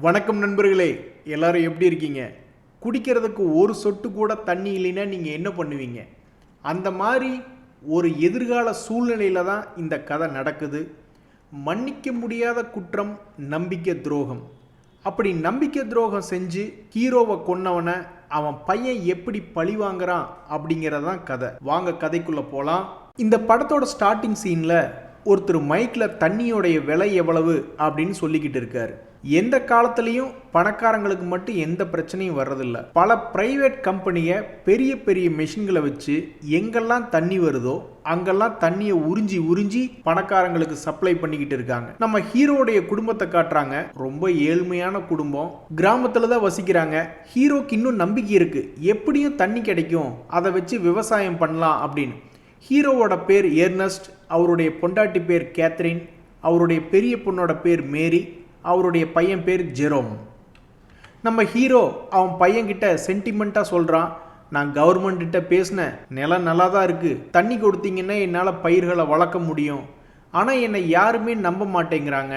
வணக்கம் நண்பர்களே எல்லாரும் எப்படி இருக்கீங்க? குடிக்கிறதுக்கு ஒரு சொட்டு கூட தண்ணி இல்லைன்னா நீங்கள் என்ன பண்ணுவீங்க? அந்த மாதிரி ஒரு எதிர்கால சூழ்நிலையில் தான் இந்த கதை நடக்குது. மன்னிக்க முடியாத குற்றம் நம்பிக்கை துரோகம். அப்படி நம்பிக்கை துரோகம் செஞ்சு ஹீரோவை கொன்னவனை அவன் பையன் எப்படி பழி வாங்குறான் அப்படிங்கிறதான் கதை. வாங்க கதைக்குள்ளே போகலாம் இந்த படத்தோட ஸ்டார்டிங் சீனில் ஒருத்தர் மைக்கில் தண்ணியோடைய விலை எவ்வளவு அப்படின்னு சொல்லிக்கிட்டு இருக்காரு. எந்த காலத்துலேயும் பணக்காரங்களுக்கு மட்டும் எந்த பிரச்சனையும் வர்றதில்ல. பல பிரைவேட் கம்பெனியை பெரிய பெரிய மெஷின்களை வச்சு எங்கெல்லாம் தண்ணி வருதோ அங்கெல்லாம் தண்ணியை உறிஞ்சி உறிஞ்சி பணக்காரங்களுக்கு சப்ளை பண்ணிக்கிட்டு இருக்காங்க. நம்ம ஹீரோடைய குடும்பத்தை காட்டுறாங்க. ரொம்ப ஏழ்மையான குடும்பம். கிராமத்தில் தான் வசிக்கிறாங்க. ஹீரோக்கு இன்னும் நம்பிக்கை இருக்கு. எப்படியும் தண்ணி கிடைக்கும். அதை வச்சு விவசாயம் பண்ணலாம் அப்படின்னு. ஹீரோவோட பேர் ஏர்னஸ்ட். அவருடைய பொண்டாட்டி பேர் கேத்ரின் அவருடைய பெரிய பொண்ணோட பேர் மேரி. அவருடைய பையன் பேர் ஜெரோம். நம்ம ஹீரோ அவன் பையன்கிட்ட சென்டிமெண்ட்டாக சொல்கிறான் நான் கவர்மெண்ட்டிட்ட பேசினேன் நிலம் நல்லா தான் இருக்குது தண்ணி கொடுத்தீங்கன்னா என்னால் பயிர்களை வளர்க்க முடியும். ஆனால் என்னை யாருமே நம்ப மாட்டேங்கிறாங்க.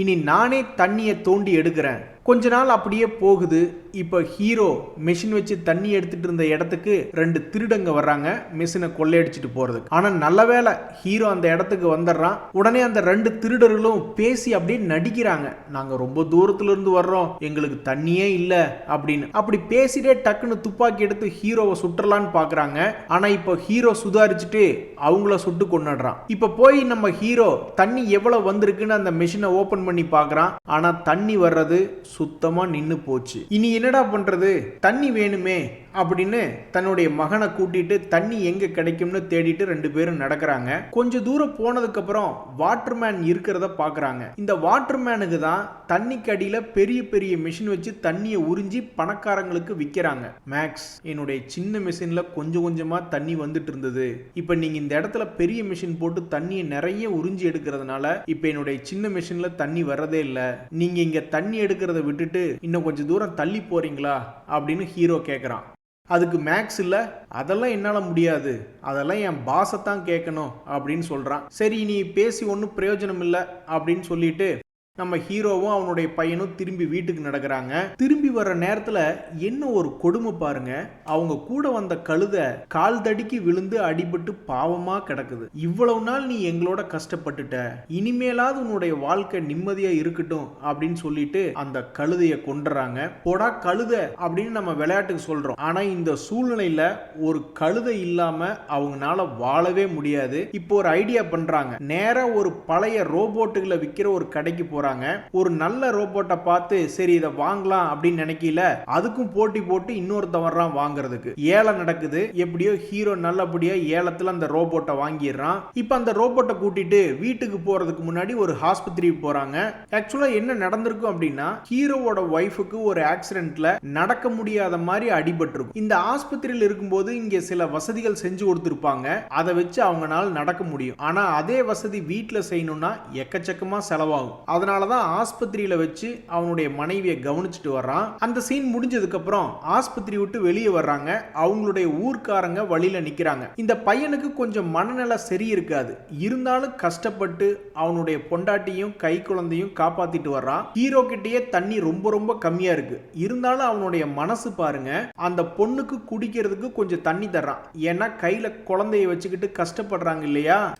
இனி நானே தண்ணியை தோண்டி எடுக்கிறேன். கொஞ்ச நாள் அப்படியே போகுது. இப்போ ஹீரோ மிஷின் வச்சு தண்ணி எடுத்துட்டு இருந்த இடத்துக்கு ரெண்டு திருடங்க வர்றாங்க. மிஷினை கொள்ளையடிச்சிட்டு போறதுக்கு. ஆனா நல்ல வேளை ஹீரோ அந்த இடத்துக்கு வந்துடுறான். உடனே அந்த ரெண்டு திருடர்களும் பேசி அப்படியே நடிக்கிறாங்க. நாங்க ரொம்ப தூரத்துல இருந்து வர்றோம். எங்களுக்கு தண்ணியே இல்ல அப்படின்னு. அப்படி பேசிட்டே டக்குன்னு துப்பாக்கி எடுத்து ஹீரோவை சுற்றலான்னு பாக்குறாங்க. ஆனா இப்போ ஹீரோ சுதாரிச்சுட்டு அவங்கள சுட்டு கொண்டாடுறான் இப்போ போய் நம்ம ஹீரோ தண்ணி எவ்வளவு வந்திருக்குன்னு அந்த மிஷினை ஓபன் பண்ணி பாக்குறான். ஆனா தண்ணி வர்றது சுத்தமா நின்னு போச்சு. இனி என்னடா பண்றது? தண்ணி வேணுமே? அப்படின்னு தன்னுடைய மகனை கூட்டிட்டு தண்ணி எங்க கிடைக்கும்னு தேடிட்டு ரெண்டு பேரும் நடக்கிறாங்க. கொஞ்ச தூரம் போனதுக்கு அப்புறம் வாட்டர்மேன் இருக்கிறத பாக்குறாங்க. இந்த வாட்டர்மேனுக்கு தான் தண்ணிக்கு அடியில பெரிய பெரிய மிஷின் வச்சு தண்ணியை உறிஞ்சி பணக்காரங்களுக்கு விற்கிறாங்க மேக்ஸ் என்னுடைய சின்ன மிஷின்ல கொஞ்சம் கொஞ்சமா தண்ணி வந்துட்டு இருந்தது. இப்ப நீங்க இந்த இடத்துல பெரிய மிஷின் போட்டு தண்ணியை நிறைய உறிஞ்சி எடுக்கிறதுனால இப்ப என்னுடைய சின்ன மிஷின்ல தண்ணி வர்றதே இல்ல. நீங்க இங்க தண்ணி எடுக்கிறத விட்டுட்டு இன்னும் கொஞ்சம் தூரம் தள்ளி போறீங்களா அப்படின்னு ஹீரோ கேட்குறான் அதுக்கு மேக்ஸ் இல்லை அதெல்லாம் என்னால் முடியாது. அதெல்லாம் என் பாஸை தான் கேட்கணும் அப்படின்னு சொல்கிறான் சரி நீ பேசி ஒன்றும் பிரயோஜனம் இல்லை அப்படின்னு சொல்லிட்டு நம்ம ஹீரோவும் அவனுடைய பையனும் திரும்பி வீட்டுக்கு நடக்கிறாங்க. திரும்பி வர்ற நேரத்தில் என்ன ஒரு கொடுமை பாருங்க. அவங்க கூட வந்த கழுத கால் தடிக்கு விழுந்து அடிபட்டு பாவமா கிடக்குது. இவ்வளவு நாள் நீ எங்களோட கஷ்டப்பட்டுட்ட. இனிமேலாவது உன்னுடைய வாழ்க்கை நிம்மதியா இருக்கட்டும் அப்படின்னு சொல்லிட்டு அந்த கழுதைய கொண்டுறாங்க போடா கழுத அப்படின்னு நம்ம விளையாட்டுக்கு சொல்றோம். ஆனா இந்த சூழ்நிலையில ஒரு கழுதை இல்லாம அவங்கனால வாழவே முடியாது. இப்போ ஒரு ஐடியா பண்றாங்க. நேரா ஒரு பழைய ரோபோட்டுகளை விற்கிற ஒரு கடைக்கு போறாங்க. ஒரு நல்ல ரோபோட்டை பார்த்து சரி இதை வாங்கலாம் அப்படின்னு நினைக்கல அதுக்கும் போட்டி போட்டு இன்னொருத்தன் வர்றான் வாங்குறதுக்கு. ஏழை நடக்குது. எப்படியோ ஹீரோ நல்லபடியா ஏலத்துல அந்த ரோபோட்டை வாங்கிடுறான். இப்போ அந்த ரோபோட்டை கூட்டிட்டு வீட்டுக்கு போறதுக்கு முன்னாடி ஒரு ஆஸ்பத்திரிக்கு போறாங்க. ஆக்சுவலா என்ன நடந்திருக்கும் அப்படின்னா ஹீரோவோட ஒய்ஃபுக்கு ஒரு ஆக்சிடென்ட்ல நடக்க முடியாத மாதிரி அடிபட்டிருக்கும். இந்த ஆஸ்பத்திரியில் இருக்கும்போது இங்க சில வசதிகள் செஞ்சு கொடுத்துருப்பாங்க. அதை வச்சு அவங்களால நடக்க முடியும். ஆனா அதே வசதி வீட்டில் செய்யணும்னா எக்கச்சக்கமா செலவாகும். அதனால தான் ஆஸ்பத்திரியில வச்சு அவனுடைய மனைவியை கவனிச்சுட்டு வர்றான். அந்த சீன் முடிஞ்சதுக்கு அப்புறம் ஆஸ்பத்திரி விட்டு வெளியே வர்றாங்க. அவங்களுடைய ஊர்க்காரங்க வழியில நிக்கிறாங்க. இந்த பையனுக்கு கொஞ்சம் மனநல சரி இருக்காது இருந்தாலும் கஷ்டப்பட்டு அவனுடைய பொண்டாட்டியும் கை குழந்தையும் காப்பாத்திட்டு வர்றான். ஹீரோ கிட்டேயே தண்ணி ரொம்ப ரொம்ப கம்மியா இருக்கு. இருந்தாலும் அவனுடைய மனசு பாருங்க அந்த பொண்ணுக்கு குடிக்கிறதுக்கு கொஞ்சம் தண்ணி தர்றான். ஏன்னா கையில குழந்தைய வச்சுக்கிட்டு கஷ்டப்படுறாங்க இல்லையா?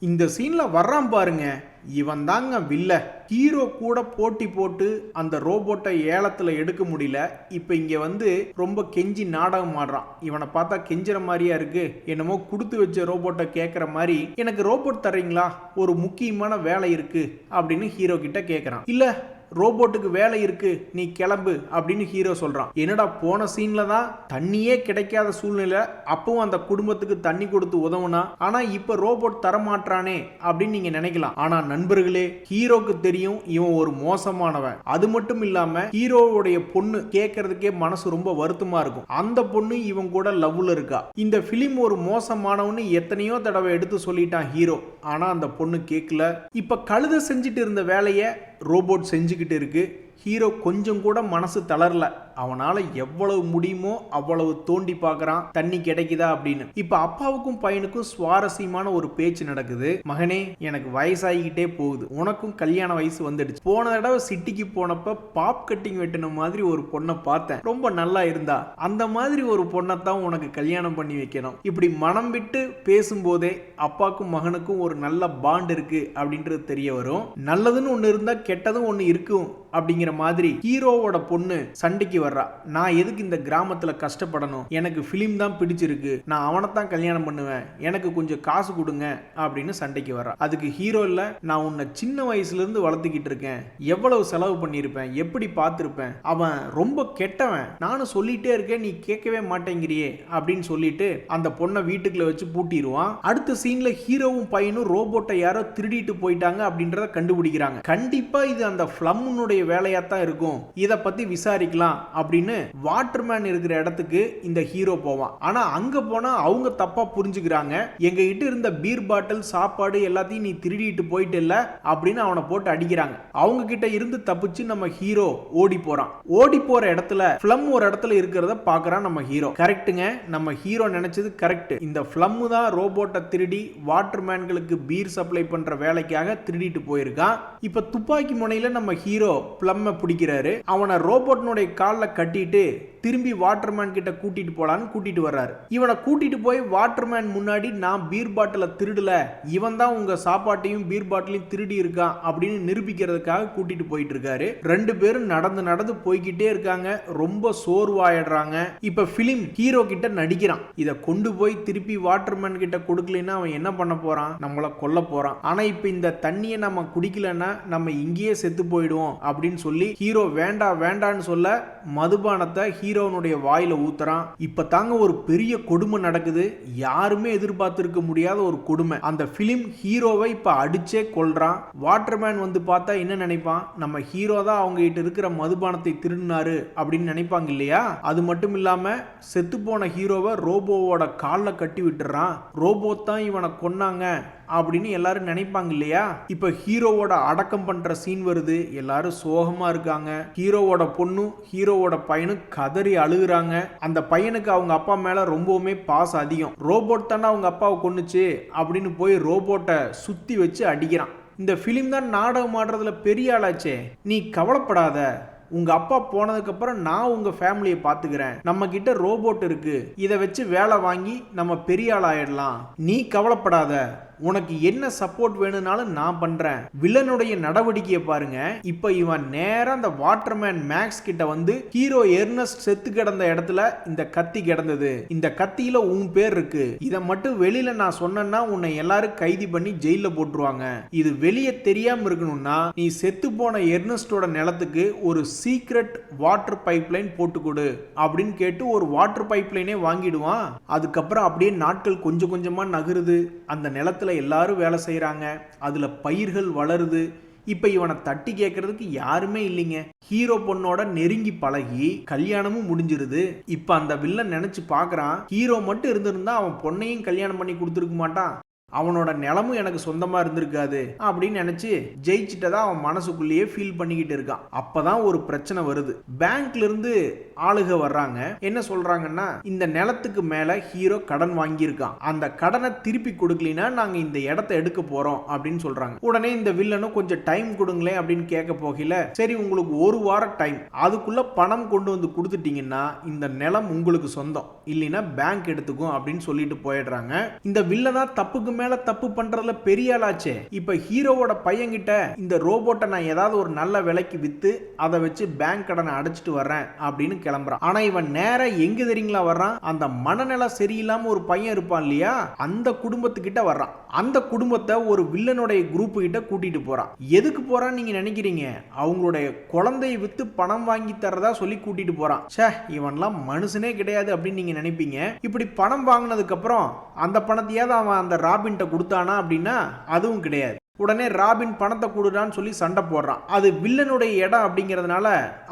இந்த சீன்ல வர்றான் பாருங்க. இவன் தாங்க வில்ல. ஹீரோ கூட போட்டி போட்டு அந்த ரோபோட்டை ஏலத்துல எடுக்க முடியல. இப்போ இங்க வந்து ரொம்ப கெஞ்சி நாடகம் ஆடுறான். இவனை பார்த்தா கெஞ்சுற மாதிரியா இருக்கு. என்னமோ கொடுத்து வச்ச ரோபோட்டை கேட்குற மாதிரி எனக்கு ரோபோட் தர்றீங்களா? ஒரு முக்கியமான வேலை இருக்கு. அப்படின்னு ஹீரோ கிட்ட கேட்குறான் இல்ல ரோபோட்டுக்கு வேலை இருக்கு நீ கிளம்பு அப்படின்னு ஹீரோ சொல்றான். என்னடா போன சீன்ல தான் தண்ணியே கிடைக்காத சூழ்நிலை அப்பவும் அந்த குடும்பத்துக்கு தண்ணி கொடுத்து உதவுனா? ஆனா இப்ப ரோபோட் தரமாட்டானே அப்படின்னு நீங்க நினைக்கலாம். ஆனா நண்பர்களே ஹீரோக்கு தெரியும் இவன் ஒரு மோசமானவன். அது மட்டும் இல்லாம ஹீரோவுடைய பொண்ணு கேட்கறதுக்கே மனசு ரொம்ப வருத்தமா இருக்கும். அந்த பொண்ணு இவன் கூட லவ்ல இருக்கா. இந்த பிலிம் ஒரு மோசமானவன்னு எத்தனையோ தடவை எடுத்து சொல்லிட்டான் ஹீரோ. ஆனா அந்த பொண்ணு கேட்கல இப்ப கழுத செஞ்சுட்டு இருந்த வேலையை ரோபோட் செஞ்சுக்கிட்டு இருக்குது ஹீரோ கொஞ்சம் கூட மனசு தளரல. அவனால எவ்வளவு முடியுமோ அவ்வளவு தோண்டி பார்க்கறான் தண்ணி கிடைக்குதா அப்படின்னு. இப்ப அப்பாவுக்கும் பையனுக்கும் சுவாரஸ்யமான ஒரு பேச்சு நடக்குது. மகனே எனக்கு வயசாகிக்கிட்டே போகுது. உனக்கும் கல்யாண வயசு வந்துடுச்சு. போன தடவை சிட்டிக்கு போனப்ப பாப் கட்டிங் வெட்டின மாதிரி ஒரு பொண்ணை பார்த்தேன். ரொம்ப நல்லா இருந்தா. அந்த மாதிரி ஒரு பொண்ணை தான் உனக்கு கல்யாணம் பண்ணி வைக்கணும். இப்படி மனம் விட்டு பேசும்போதே அப்பாக்கும் மகனுக்கும் ஒரு நல்ல பாண்ட் இருக்கு அப்படின்றது தெரிய வரும். நல்லதுன்னு ஒன்று இருந்தால் கெட்டதும் ஒன்று இருக்கும் அப்படிங்கிற மாதிரி ஹீரோவோட பொண்ணு சண்டைக்கு வர்றா. நான் எதுக்கு இந்த கிராமத்தில் கஷ்டப்படணும்? எனக்கு ஃபிலிம் தான் பிடிச்சிருக்கு. நான் அவனை தான் கல்யாணம் பண்ணுவேன். எனக்கு கொஞ்சம் காசு கொடுங்க அப்படின்னு சண்டைக்கு வர்றா. அதுக்கு ஹீரோ இல்லை நான் உன்னை சின்ன வயசுலேருந்து வளர்த்துக்கிட்டு இருக்கேன். எவ்வளவு செலவு பண்ணியிருப்பேன்? எப்படி பார்த்துருப்பேன்? அவன் ரொம்ப கெட்டவன். நானும் சொல்லிட்டே இருக்கேன் நீ கேட்கவே மாட்டேங்கிறியே அப்படின்னு சொல்லிட்டு அந்த பொண்ணை வீட்டுக்குள்ள வச்சு பூட்டிடுவான் அடுத்த சீன்ல ஹீரோவும் பையனும் ரோபோட்டை யாரோ திருடிட்டு போயிட்டாங்க அப்படின்றத கண்டுபிடிக்கிறாங்க. கண்டிப்பா இது அந்த ஃபிளம்னுடைய வேலையா தான் இருக்கும். இதை பத்தி விசாரிக்கலாம் அப்படின்னு வாட்டர்மேன் இருக்கிற இடத்துக்கு இந்த ஹீரோ போவான். ஆனா அங்க போனா அவங்க தப்பா புரிஞ்சுக்கிறாங்க. எங்க கிட்ட இருந்த பீர் பாட்டில் சாப்பாடு எல்லாத்தையும் நீ திருடிட்டு போயிட்டு இல்ல அப்படின்னு அவனை போட்டு அடிக்கிறாங்க. அவங்க கிட்ட இருந்து தப்பிச்சு நம்ம ஹீரோ ஓடி போறான். ஓடி போற இடத்துல பிளம் ஒரு இடத்துல இருக்கிறத பாக்குறான் நம்ம ஹீரோ கரெக்ட்டுங்க நம்ம ஹீரோ நினைச்சது கரெக்ட் இந்த பிளம் தான் ரோபோட்டை திருடி வாட்டர்மேன்களுக்கு பீர் சப்ளை பண்ற வேலைக்காக திருடிட்டு போயிருக்கான். இப்ப துப்பாக்கி முனையில நம்ம ஹீரோ பிளம்ம பிடிக்கிறாரு. அவனை ரோபோட்னுடைய காலில் கட்டிட்டு திரும்பி வாட்டர்மேன் கிட்ட கூட்டிட்டு போலான்னு கூட்டிட்டு வர்றாரு. இவனை கூட்டிட்டு போய் வாட்டர்மேன் முன்னாடி நான் பீர் பாட்டில திருடல. இவன் தான் உங்க சாப்பாட்டையும் பீர் பாட்டிலையும் திருடி இருக்கான் அப்படின்னு நிரூபிக்கிறதுக்காக கூட்டிட்டு போயிட்டு இருக்காரு. ரெண்டு பேரும் நடந்து நடந்து போய்கிட்டே இருக்காங்க. ரொம்ப சோர்வாயிடுறாங்க. இப்ப பிலிம் ஹீரோ கிட்ட நடிக்கிறான். இதை கொண்டு போய் திருப்பி வாட்டர்மேன் கிட்ட கொடுக்கலன்னா அவன் என்ன பண்ண போறான்? நம்மள கொல்ல போறான். ஆனா இப்ப இந்த தண்ணியை நம்ம குடிக்கலன்னா நம்ம இங்கேயே செத்து போயிடுவோம் அப்படின்னு சொல்லி ஹீரோ வேண்டாம் வேண்டான்னு சொல்ல மதுபானத்தை ஹீரோனுடைய வாயில ஊத்துறான். இப்ப தாங்க ஒரு பெரிய கொடுமை நடக்குது. யாருமே எதிர்பார்த்திருக்க முடியாத ஒரு கொடுமை. அந்த பிலிம் ஹீரோவை இப்ப அடிச்சே கொள்றான் வாட்டர்மேன் வந்து பார்த்தா என்ன நினைப்பான்? நம்ம ஹீரோ தான் அவங்க கிட்ட இருக்கிற மதுபானத்தை திருடினாரு அப்படின்னு நினைப்பாங்க இல்லையா? அது மட்டும் இல்லாம செத்து போன ஹீரோவை ரோபோவோட காலில் கட்டி விட்டுறான். ரோபோ தான் இவனை கொன்னாங்க. அப்படின்னு எல்லாரும் நினைப்பாங்க இல்லையா? இப்போ ஹீரோவோட அடக்கம் பண்ற சீன் வருது. எல்லாரும் சோகமா இருக்காங்க. ஹீரோவோட பொண்ணும் ஹீரோவோட பையனும் கதறி அழுகுறாங்க. அந்த பையனுக்கு அவங்க அப்பா மேல ரொம்பவுமே பாஸ் அதிகம். ரோபோட் தானே அவங்க அப்பாவை கொன்னுச்சு அப்படின்னு போய் ரோபோட்டை சுத்தி வச்சு அடிக்கிறான். இந்த ஃபிலிம் தான் நாடகம் ஆடுறதுல பெரிய ஆளாச்சே. நீ கவலைப்படாத. உங்க அப்பா போனதுக்கு அப்புறம் நான் உங்க ஃபேமிலியை பாத்துக்கிறேன் நம்ம கிட்ட ரோபோட் இருக்கு. இதை வச்சு வேலை வாங்கி நம்ம பெரிய ஆள் ஆயிடலாம். நீ கவலைப்படாத. உனக்கு என்ன சப்போர்ட் வேணும்னாலும் நான் பண்றேன். வில்லனுடைய நடவடிக்கையை பாருங்க. இப்ப இவன் நேரம் அந்த வாட்டர்மேன் மேக்ஸ் கிட்ட வந்து ஹீரோ எர்னஸ்ட் செத்து கிடந்த இடத்துல இந்த கத்தி கிடந்தது. இந்த கத்தியில உன் பேர் இருக்கு. இதை மட்டும் வெளியில நான் சொன்னேன்னா உன்னை எல்லாரும் கைது பண்ணி ஜெயில போட்டுருவாங்க. இது வெளியே தெரியாம இருக்கணும்னா நீ செத்து போன எர்னஸ்டோட நிலத்துக்கு ஒரு சீக்ரெட் வாட்டர் பைப் லைன் போட்டு கொடு அப்படின்னு கேட்டு ஒரு வாட்டர் பைப் லைனே வாங்கிடுவான். அதுக்கப்புறம் அப்படியே நாட்கள் கொஞ்சம் கொஞ்சமா நகருது. அந்த நிலத்துல எல்லாரும் வேலை செய்கிறாங்க அதுல பயிர்கள் வளருது. இப்ப இவனை தட்டி கேட்கறதுக்கு யாருமே இல்லைங்க. ஹீரோ பொண்ணோட நெருங்கி பழகி கல்யாணமும் முடிஞ்சிருது. இப்ப அந்த வில்லன் நினைச்சு பார்க்குறான் ஹீரோ மட்டும் இருந்திருந்தா அவன் பொண்ணையும் கல்யாணம் பண்ணி கொடுத்துருக்க மாட்டான். அவனோட நிலமும் எனக்கு சொந்தமா இருந்திருக்காது. அப்படின்னு நினைச்சு ஜெயிச்சிட்டதா அவன் மனசுக்குள்ளேயே ஃபீல் பண்ணிக்கிட்டு இருக்கான். அப்பதான் ஒரு பிரச்சனை வருது. பேங்க்ல இருந்து ஆளுக வர்றாங்க. என்ன சொல்றாங்கன்னா இந்த நிலத்துக்கு மேல ஹீரோ கடன் வாங்கியிருக்கான். அந்த கடனை திருப்பி கொடுக்கலினா நாங்க இந்த இடத்த எடுக்க போறோம் அப்படின்னு சொல்றாங்க. உடனே இந்த வில்லனும் கொஞ்சம் டைம் கொடுங்களேன் அப்படின்னு கேட்க போகல சரி உங்களுக்கு ஒரு வாரம் டைம். அதுக்குள்ள பணம் கொண்டு வந்து கொடுத்துட்டீங்கன்னா இந்த நிலம் உங்களுக்கு சொந்தம். இல்லைன்னா பேங்க் எடுத்துக்கும் அப்படின்னு சொல்லிட்டு போயிடுறாங்க. இந்த வில்லனா தப்புக்கு மேல தப்பு பண்றதுல பெரிய ஆளாச்சே. இப்ப ஹீரோவோட பையன்கிட்ட இந்த ரோபோட்டை நான் ஏதாவது ஒரு நல்ல விலைக்கு வித்து அதை வச்சு பேங்க் கடனை அடைச்சிட்டு வர்றேன் அப்படின்னு கிளம்புறான். ஆனா இவன் நேர எங்க தெரியுங்களா வர்றான்? அந்த மனநிலை சரியில்லாம ஒரு பையன் இருப்பான் இல்லையா? அந்த குடும்பத்துக்கிட்ட வர்றான். அந்த குடும்பத்தை ஒரு வில்லனுடைய குரூப் கிட்ட கூட்டிட்டு போறான். எதுக்கு போறான்னு நீங்க நினைக்கிறீங்க? அவங்களுடைய குழந்தையை வித்து பணம் வாங்கி தரதா சொல்லி கூட்டிட்டு போறான். ச்சே இவன்லாம் மனுஷனே கிடையாது அப்படின்னு நீங்க நினைப்பீங்க. இப்படி பணம் வாங்கினதுக்கு அப்புறம் அந்த பணத்தையாவது அவன் அந்த ராபின்கிட்ட கொடுத்தானா அப்படின்னா அதுவும் கிடையாது. உடனே ராபின் பணத்தை கொடுறான்னு சொல்லி சண்டை போடுறான். அது வில்லனுடைய இடம் அப்படிங்கிறதுனால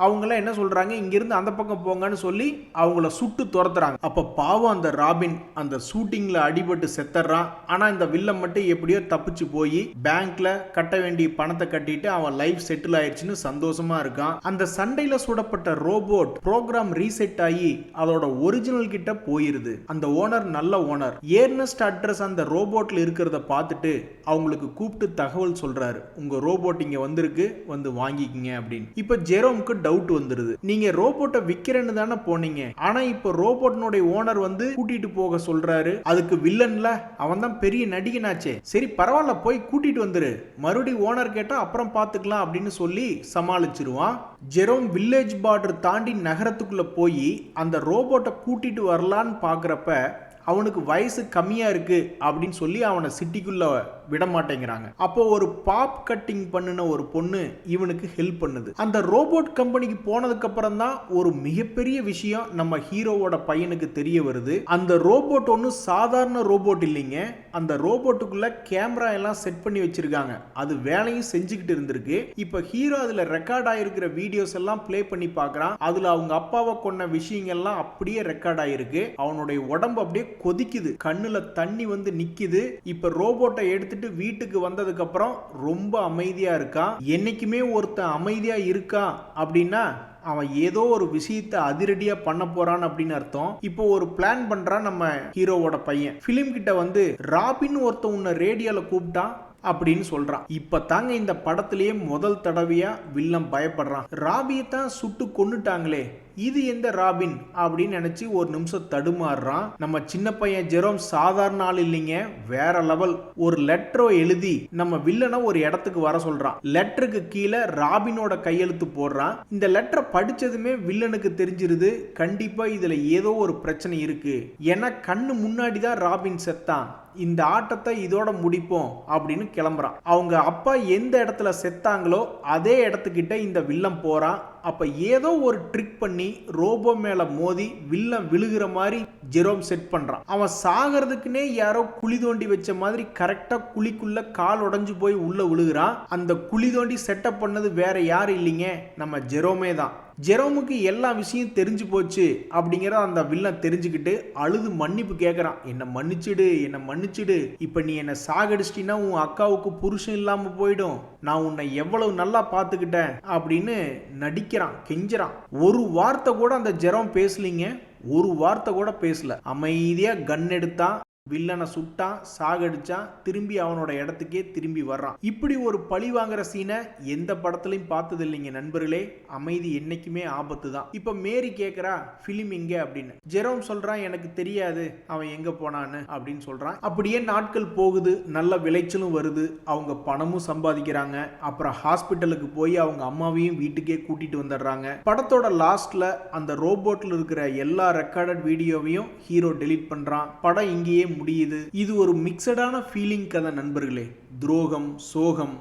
அவங்களாம் என்ன சொல்கிறாங்க இங்கிருந்து அந்த பக்கம் போங்கன்னு சொல்லி அவங்கள சுட்டு துரத்துறாங்க. அப்போ பாவம் அந்த ராபின் அந்த ஷூட்டிங்கில் அடிபட்டு செத்துறான். ஆனால் இந்த வில்லன் மட்டும் எப்படியோ தப்பிச்சு போய் பேங்க்ல கட்ட வேண்டிய பணத்தை கட்டிட்டு அவன் லைஃப் செட்டில் ஆயிடுச்சுன்னு சந்தோஷமா இருக்கான். அந்த சண்டையில் சுடப்பட்ட ரோபோட் ப்ரோக்ராம் ரீசெட் ஆகி அதோட ஒரிஜினல் கிட்ட போயிருது. அந்த ஓனர் நல்ல ஓனர். ஏர்னஸ்ட் அட்ரஸ் அந்த ரோபோட்ல இருக்கிறத பார்த்துட்டு அவங்களுக்கு கூப்பிட்டு தகவல் சொல்றாரு. உங்க ரோபோட் இங்க வந்திருக்கு வந்து வாங்கிக்கிங்க அப்படின்னு. இப்ப ஜெரோம்க்கு டவுட் வந்துருது. நீங்க ரோபோட்டை விக்கிறேன்னு தானே போனீங்க. ஆனா இப்ப ரோபோட்னுடைய ஓனர் வந்து கூட்டிட்டு போக சொல்றாரு. அதுக்கு வில்லன்ல அவன் தான் பெரிய நடிகனாச்சே. சரி பரவாயில்ல போய் கூட்டிட்டு வந்துரு. மறுபடி ஓனர் கேட்டா அப்புறம் பாத்துக்கலாம் அப்படின்னு சொல்லி சமாளிச்சிருவான். ஜெரோம் வில்லேஜ் பார்டர் தாண்டி நகரத்துக்குள்ள போய் அந்த ரோபோட்டை கூட்டிட்டு வரலான்னு பாக்குறப்ப அவனுக்கு வயசு கம்மியா இருக்கு அப்படின்னு சொல்லி அவனை சிட்டிக்குள்ள விட மாட்டேங்கிறாங்க அப்போ ஒரு பாப் கட்டிங் பண்ணின ஒரு பொண்ணு இவனுக்கு ஹெல்ப் பண்ணுது. அந்த ரோபோட் கம்பெனிக்கு போனதுக்கு அப்புறம் தான் ஒரு மிகப்பெரிய விஷயம் நம்ம ஹீரோவோட பையனுக்கு தெரிய வருது. அந்த ரோபோட் ஒன்றும் சாதாரண ரோபோட் இல்லைங்க. அந்த ரோபோட்டுக்குள்ள கேமரா எல்லாம் செட் பண்ணி வச்சிருக்காங்க. அது வேலையும் செஞ்சுக்கிட்டு இருந்திருக்கு. இப்போ ஹீரோ அதுல ரெக்கார்ட் ஆயிருக்கிற வீடியோஸ் எல்லாம் ப்ளே பண்ணி பார்க்குறான் அதுல அவங்க அப்பாவை கொன்ன விஷயங்கள்லாம் அப்படியே ரெக்கார்ட் ஆயிருக்கு. அவனுடைய உடம்பு அப்படியே கொதிக்குது. கண்ணுல தண்ணி வந்து நிக்குது. இப்ப ரோபோட்டை எடுத்து எடுத்துட்டு வீட்டுக்கு வந்ததுக்கு அப்புறம் ரொம்ப அமைதியா இருக்கான் என்னைக்குமே ஒருத்தன் அமைதியா இருக்கான் அப்படின்னா அவன் ஏதோ ஒரு விஷயத்தை அதிரடியா பண்ண போறான் அப்படின்னு அர்த்தம். இப்போ ஒரு பிளான் பண்றான் நம்ம ஹீரோவோட பையன். பிலிம் கிட்ட வந்து ராபின் ஒருத்தன் உன்னை ரேடியோல கூப்பிட்டான் அப்படின்னு சொல்றான். இப்ப தாங்க இந்த படத்திலேயே முதல் தடவையா வில்லம் பயப்படுறான். ராபியை தான் சுட்டு கொன்னுட்டாங்களே. இது எந்த ராபின்? அப்படின்னு நினைச்சு ஒரு நிமிஷம் தடுமாறுறான். நம்ம சின்ன பையன் ஜெரோம் சாதாரண ஆள் இல்லைங்க. வேற லெவல் ஒரு லெட்டரோ எழுதி நம்ம வில்லனை ஒரு இடத்துக்கு வர சொல்றான். லெட்டருக்கு கீழே ராபினோட கையெழுத்து போடுறான். இந்த லெட்டரை படிச்சதுமே வில்லனுக்கு தெரிஞ்சிருது. கண்டிப்பா இதுல ஏதோ ஒரு பிரச்சனை இருக்கு. ஏன்னா கண்ணு முன்னாடி தான் ராபின் செத்தான். இந்த ஆட்டத்தை இதோட முடிப்போம் அப்படின்னு கிளம்புறான். அவங்க அப்பா எந்த இடத்துல செத்தாங்களோ அதே இடத்துக்கிட்ட இந்த வில்லம் போறான். அப்ப ஏதோ ஒரு ட்ரிக் பண்ணி ரோபோ மேல மோதி வில்லம் விழுகிற மாதிரி ஜெரோம் செட் பண்றான். அவன் சாகிறதுக்குனே யாரோ குழி தோண்டி வச்ச மாதிரி கரெக்டா குழிக்குள்ள கால் உடஞ்சி போய் உள்ள விழுகிறான். அந்த குழி தோண்டி செட்டப் பண்ணது வேற யாரும் இல்லைங்க. நம்ம ஜெரோமே தான். ஜெரோமுக்கு எல்லா விஷயம் தெரிஞ்சு போச்சு அப்படிங்கிற அந்த வில்லன் தெரிஞ்சுக்கிட்டு அழுது மன்னிப்பு கேட்குறான் என்னை மன்னிச்சிடு என்னை மன்னிச்சிடு. இப்போ நீ என்னை சாகடிச்சிட்டினா உன் அக்காவுக்கு புருஷன் இல்லாமல் போயிடும். நான் உன்னை எவ்வளவு நல்லா பார்த்துக்கிட்டேன் அப்படின்னு நடிக்கிறான் கெஞ்சுறான். ஒரு வார்த்தை கூட அந்த ஜெரோம் பேசலிங்க. ஒரு வார்த்தை கூட பேசல. அமைதியாக கன் எடுத்தான் வில்லனை சுட்டான் சாகடிச்சான் திரும்பி அவனோட இடத்துக்கே திரும்பி வர்றான். இப்படி ஒரு பழி வாங்குற சீனை எந்த படத்துலையும் பார்த்தது இல்லைங்க நண்பர்களே. அமைதி என்னைக்குமே ஆபத்து தான் இப்போ மேரி கேட்குறா ஃபிலிம் எங்க அப்படின்னு. ஜெரோம் சொல்றான் எனக்கு தெரியாது அவன் எங்க போனான்னு அப்படின்னு சொல்றான். அப்படியே நாட்கள் போகுது நல்ல விளைச்சலும் வருது. அவங்க பணமும் சம்பாதிக்கிறாங்க. அப்புறம் ஹாஸ்பிட்டலுக்கு போய் அவங்க அம்மாவையும் வீட்டுக்கே கூட்டிட்டு வந்துடுறாங்க. படத்தோட லாஸ்ட்ல அந்த ரோபோட்ல இருக்கிற எல்லா ரெக்கார்டட் வீடியோவையும் ஹீரோ டெலீட் பண்றான். படம் இங்கேயே முடியுது. இது ஒரு மிக்சடான ஃபீலிங் கதை நண்பர்களே. துரோகம் சோகம்.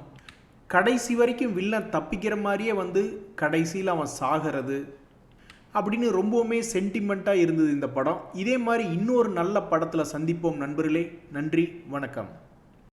கடைசி வரைக்கும் வில்லன் தப்பிக்கிற மாதிரியே வந்து கடைசியில் அவன் சாகிறது அப்படின்னு ரொம்பவுமே சென்டிமெண்ட்டாக இருந்தது இந்த படம். இதே மாதிரி இன்னொரு நல்ல படத்தில் சந்திப்போம் நண்பர்களே. நன்றி வணக்கம்.